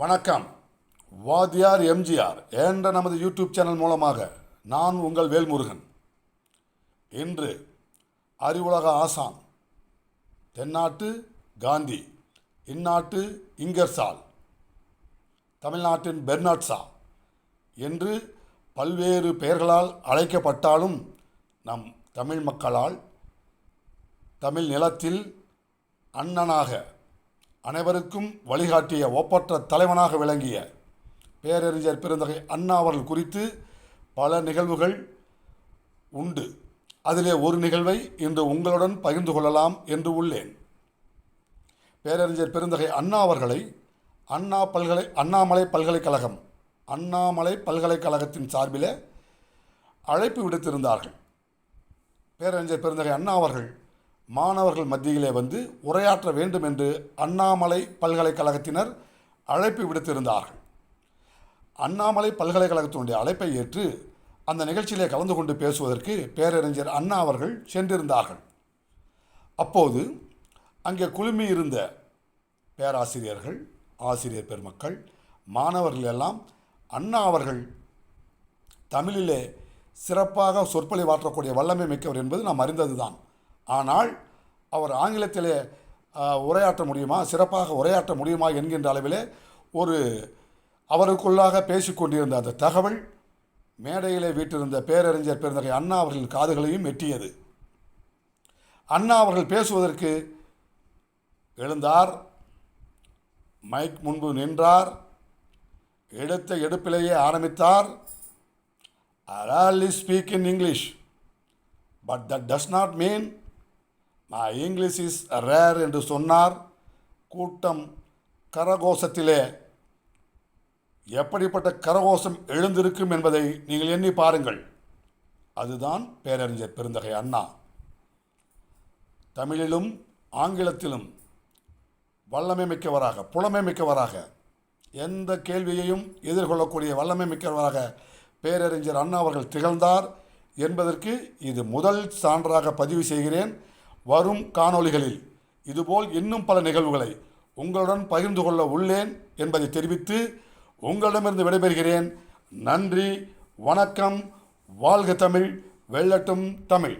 வணக்கம். வாத்தியார் எம்ஜிஆர் என்ற நமது யூடியூப் சேனல் மூலமாக நான் உங்கள் வேல்முருகன். இன்று அறிவுலக ஆசான் தென்னாட்டு காந்தி இந்நாட்டு இங்கர்சால் தமிழ்நாட்டின் பெர்னாட்ஸா என்று பல்வேறு பெயர்களால் அழைக்கப்பட்டாலும் நம் தமிழ் மக்களால் தமிழ் நிலத்தில் அண்ணனாக அனைவருக்கும் வழிகாட்டிய ஒப்பற்ற தலைவனாக விளங்கிய பேரறிஞர் பெருந்தகை அண்ணா அவர்கள் குறித்து பல நிகழ்வுகள் உண்டு. அதிலே ஒரு நிகழ்வை இன்று உங்களுடன் பகிர்ந்து கொள்ளலாம் என்று உள்ளேன். பேரறிஞர் பெருந்தகை அண்ணா அவர்களை அண்ணா பல்கலை அண்ணாமலை பல்கலைக்கழகம் அண்ணாமலை பல்கலைக்கழகத்தின் சார்பில் அழைப்பு விடுத்திருந்தார்கள். பேரறிஞர் பெருந்தகை அண்ணா அவர்கள் மாணவர்கள் மத்தியிலே வந்து உரையாற்ற வேண்டும் என்று அண்ணாமலை பல்கலைக்கழகத்தினர் அழைப்பு விடுத்திருந்தார்கள். அண்ணாமலை பல்கலைக்கழகத்தினுடைய அழைப்பை ஏற்று அந்த நிகழ்ச்சியிலே கலந்து கொண்டு பேசுவதற்கு பேரறிஞர் அண்ணா அவர்கள் சென்றிருந்தார்கள். அப்போது அங்கே குழுமி இருந்த பேராசிரியர்கள் ஆசிரியர் பெருமக்கள் மாணவர்கள் எல்லாம் அண்ணா அவர்கள் தமிழிலே சிறப்பாக சொற்பொழிவாற்றக்கூடிய வல்லமை மிக்கவர் என்பது நாம் அறிந்தது தான் ஆனால் அவர் ஆங்கிலத்தில் உரையாற்ற முடியுமா? சிறப்பாக உரையாற்ற முடியுமா என்கின்ற அளவிலே ஒரு அவருக்குள்ளாக பேசிக்கொண்டிருந்த அந்த தகவல் மேடையிலே வீட்டிருந்த பேரறிஞர் பெருந்தகை அண்ணா அவர்களின் காதுகளையும் எட்டியது. அண்ணா அவர்கள் பேசுவதற்கு எழுந்தார் மைக் முன்பு நின்றார் எடுத்த எடுப்பிலேயே ஆரம்பித்தார். I speak in English but that does not mean my English is rare என்று சொன்னார். கூட்டம் கரகோஷத்திலே எப்படிப்பட்ட கரகோஷம் எழுந்திருக்கும் என்பதை நீங்கள் எண்ணி பாருங்கள். அதுதான் பேரறிஞர் பெருந்தகை அண்ணா. தமிழிலும் ஆங்கிலத்திலும் வல்லமை மிக்கவராக புலமை மிக்கவராக எந்த கேள்வியையும் எதிர்கொள்ளக்கூடிய வல்லமை மிக்கவராக பேரறிஞர் அண்ணா அவர்கள் திகழ்ந்தார் என்பதற்கு இது முதல் சான்றாக பதிவு செய்கிறேன். வரும் காணொளிகளில் இதுபோல் இன்னும் பல நிகழ்வுகளை உங்களுடன் பகிர்ந்து கொள்ள உள்ளேன் என்பதை தெரிவித்து உங்களிடமிருந்து விடைபெறுகிறேன். நன்றி வணக்கம் வாழ்க தமிழ் வெள்ளட்டும் தமிழ்.